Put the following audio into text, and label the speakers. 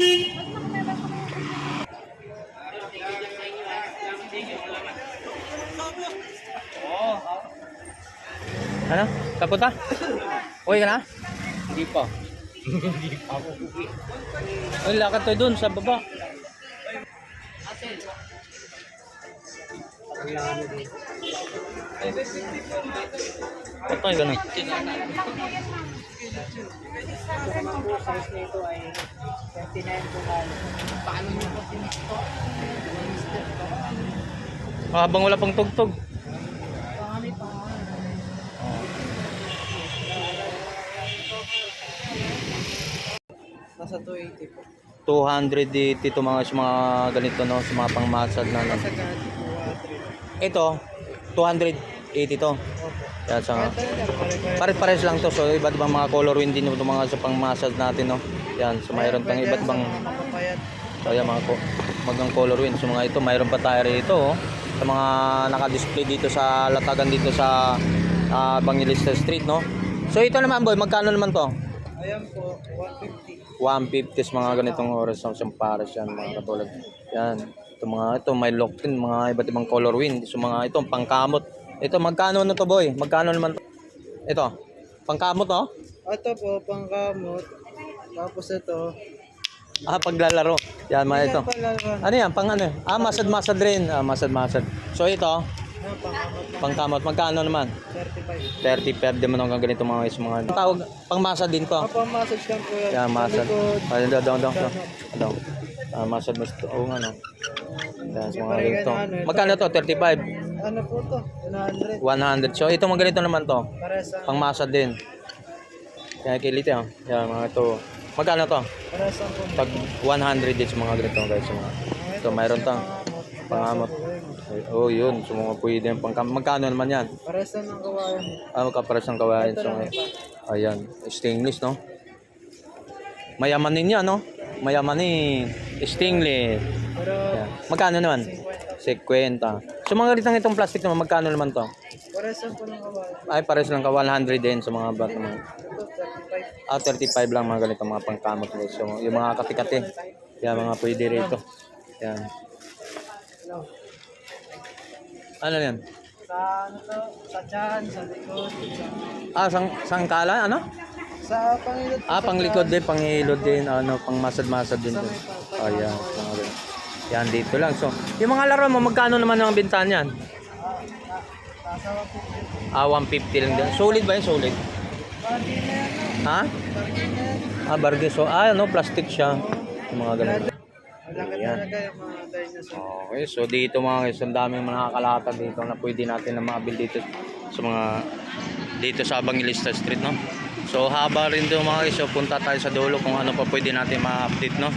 Speaker 1: Ano? Kapunta? Uwi ka na?
Speaker 2: Hindi pa.
Speaker 1: Uy, lakad tayo dun sa baba. Ito yung ganun.
Speaker 2: Size nito ay 29 po Paano nyo po pinito?
Speaker 1: Ah, habang wala pang tugtog.
Speaker 2: Pangani pa. Nasa 280 po.
Speaker 1: 280 ito mga sa mga ganito no, sa mga pang-massage na no.
Speaker 2: Nasa ganito po, uh, 3.
Speaker 1: Ito, 280 to. Yan sa. Pare-pares lang to. So iba't ibang mga color wind din ito mga sa pang-massage natin no. Yan, so mayroon pang iba't ibang. So yan mga ko, magang color wind. So mga ito, mayroon pa tayo rito oh. Sa mga naka-display dito sa latagan dito sa uh, Bangilista Street no. So ito naman boy, magkano naman to?
Speaker 2: Ayan po, 150.
Speaker 1: 150 is mga ganitong oras ng samparas yan mga katulad. Yan. Ito mga ito may lock din mga iba't ibang color wind. So mga ito pangkamot. Ito magkano na to boy? Magkano naman to? Ito. Pangkamot oh?
Speaker 2: Ito po, pangkamot. Tapos ito.
Speaker 1: Ah, paglalaro. Yan mga ito. Ano yan? Pang ano? Ah, masad-masad rin. Ah, masad-masad. So ito,
Speaker 2: Ayan, pangkamot.
Speaker 1: pangkamot. Magkano naman?
Speaker 2: 35.
Speaker 1: 35 din mo ng ganito mga is mga tawag pang masad din to.
Speaker 2: Kapag massage lang po yan.
Speaker 1: Yan,
Speaker 2: Sa
Speaker 1: masad.
Speaker 2: likod.
Speaker 1: Ay, daw, daw, daw. Daw. Ah, masad mas to. Oo, ano. Yan, sa mga ganito. Magkano to? 35.
Speaker 2: Ano po to? 100.
Speaker 1: 100. So, ito mga ganito naman to.
Speaker 2: Pares ang,
Speaker 1: Pang masad din. Kaya kilite oh. Yan, mga to. Magkano to?
Speaker 2: ang po.
Speaker 1: Pag 100 din sa mga ganito guys. Sa mga. Ito, mayroon to. Pangamot. Oh, yun. So, mga pwede yung pang Magkano naman yan?
Speaker 2: Pares ang ng kawayan.
Speaker 1: Ah, magkapares ng kawain.
Speaker 2: Ito
Speaker 1: So,
Speaker 2: lang ito.
Speaker 1: Ayan, stainless, no? Mayaman din yan, no? Mayaman ni stainless.
Speaker 2: Pero
Speaker 1: Ayan. Magkano naman? 50. So, mga ganitong itong plastic naman, magkano naman to?
Speaker 2: pares ang po ng kawayan.
Speaker 1: Ay, pares lang ka 100 din sa mga.
Speaker 2: Ito 35.
Speaker 1: Ah, 35 lang mga ganito mga pangkamot. So, yung mga katikati. Yan, mga pwede rito. Yan.
Speaker 2: Ano?
Speaker 1: Yan?
Speaker 2: Sa ano to? Sa tiyan, sa likod.
Speaker 1: Ah, sang sangkala, ano?
Speaker 2: sa pangilot.
Speaker 1: Ah, panglikod din, pangilod din, ano, pang masad-masad din. din. Oh, yan. Mga ganun. Yan, dito lang. So, yung mga laro mo, magkano naman ang bintahan yan?
Speaker 2: Nasa 150.
Speaker 1: Ah, 150 lang din. Solid ba yun? Solid?
Speaker 2: No?
Speaker 1: Ha? Ah, bargain. So, ah, ano, plastic siya. Yung mga ganun. Ayan. Okay, so dito mga guys, ang daming mga nakakalata dito na pwede natin na maabil dito sa mga dito sa Bangilista Street, no? So haba rin doon mga guys, so punta tayo sa dulo kung ano pa pwede natin ma-update, no?